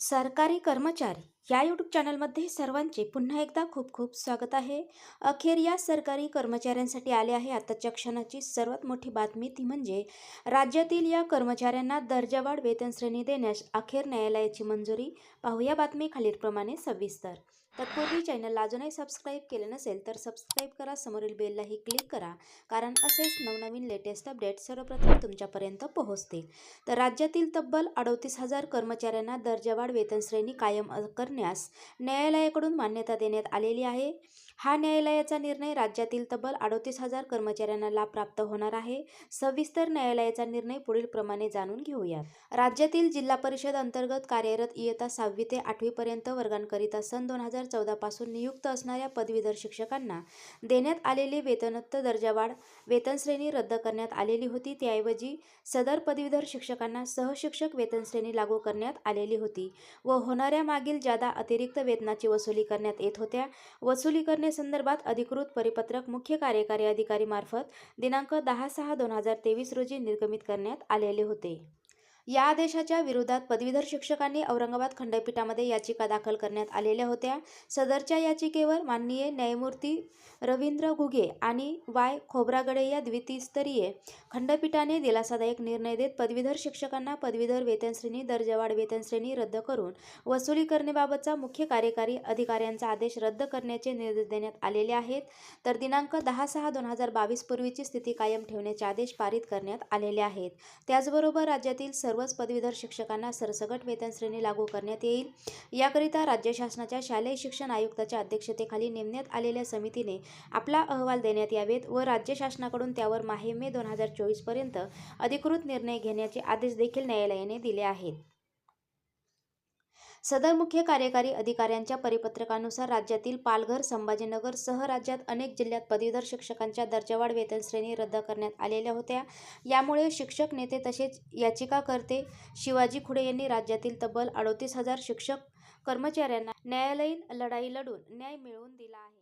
सरकारी कर्मचारी या यूट्यूब चॅनलमध्ये सर्वांचे पुन्हा एकदा खूप खूप स्वागत आहे. अखेर या सरकारी कर्मचाऱ्यांसाठी आले आहे आताच्या क्षणाची सर्वात मोठी बातमी ती म्हणजे राज्यातील या कर्मचाऱ्यांना दर्जावाढ वेतनश्रेणी देण्यास अखेर न्यायालयाची मंजुरी. पाहूया बातमी खालीलप्रमाणे सविस्तर. तत्पूर्वी चॅनलला अजूनही सबस्क्राईब केले नसेल तर सबस्क्राईब करा समोरील बेललाही क्लिक करा कारण असेच नवनवीन लेटेस्ट अपडेट सर्वप्रथम तुमच्यापर्यंत पोहोचतील तर राज्यातील तब्बल अडोतीस हजार कर्मचाऱ्यांना दर्जावाढ वेतनश्रेणी कायम कर करण्यास न्यायालयाकडून मान्यता देण्यात आलेली आहे. हा न्यायालयाचा निर्णय राज्यातील तब्बल अडोतीस हजार कर्मचाऱ्यांना लाभ प्राप्त होणार आहे. सविस्तर न्यायालयाचा निर्णय पुढील प्रमाणे जाणून घेऊयात राज्यातील जिल्हा परिषद अंतर्गत कार्यरत इयत्ता सहावी ते आठवीपर्यंत वर्गांकरिता सन दोन हजार चौदापासून नियुक्त असणाऱ्या पदवीधर शिक्षकांना देण्यात आलेली वेतनोत्त दर्जावाढ वेतनश्रेणी रद्द करण्यात आलेली होती. त्याऐवजी सदर पदवीधर शिक्षकांना सहशिक्षक वेतनश्रेणी लागू करण्यात आलेली होती व होणाऱ्या मागील ज्या मर्यादा अतिरिक्त वेतनाची वसुली करण्यात येत होत्या. वसुली करण्यासंदर्भात अधिकृत परिपत्रक मुख्य कार्यकारी अधिकारीमार्फत दिनांक दहा सहा दोन हजार तेवीस रोजी निर्गमित करण्यात आलेले होते. या आदेशाच्या विरोधात पदवीधर शिक्षकांनी औरंगाबाद खंडपीठामध्ये याचिका दाखल करण्यात आलेल्या होत्या. सदरच्या याचिकेवर माननीय न्यायमूर्ती रवींद्र घुगे आणि वाय खोब्रागडे या द्वितीयस्तरीय खंडपीठाने दिलासादायक निर्णय देत पदवीधर शिक्षकांना पदवीधर वेतनश्रेणी दर्जावाढ वेतनश्रेणी रद्द करून वसुली करण्याबाबतचा मुख्य कार्यकारी अधिकाऱ्यांचा आदेश रद्द करण्याचे निर्देश देण्यात आलेले आहेत. तर दिनांक दहा सहा दोन हजार बावीस पूर्वीची स्थिती कायम ठेवण्याचे आदेश पारित करण्यात आलेले आहेत. त्याचबरोबर राज्यातील सर्व सर्वच पदवीधर शिक्षकांना सरसकट वेतनश्रेणी लागू करण्यात येईल. याकरिता राज्य शासनाच्या शालेय शिक्षण आयुक्ताच्या अध्यक्षतेखाली नेमण्यात आलेल्या समितीने आपला अहवाल देण्यात यावेत व राज्य शासनाकडून त्यावर माहे मे दोन हजार चोवीसपर्यंत अधिकृत निर्णय घेण्याचे आदेश देखील न्यायालयाने दिले आहेत. सदर मुख्य कार्यकारी अधिकाऱ्यांच्या परिपत्रकानुसार राज्यातील पालघर संभाजीनगर सह राज्यात अनेक जिल्ह्यात पदवीधर शिक्षकांच्या दर्जावाढ वेतनश्रेणी रद्द करण्यात आलेल्या होत्या. यामुळे शिक्षक नेते तसेच याचिकाकर्ते शिवाजी खुडे यांनी राज्यातील तब्बल अडोतीस हजार शिक्षक कर्मचाऱ्यांना न्यायालयीन लढाई लढून न्याय मिळवून दिला आहे.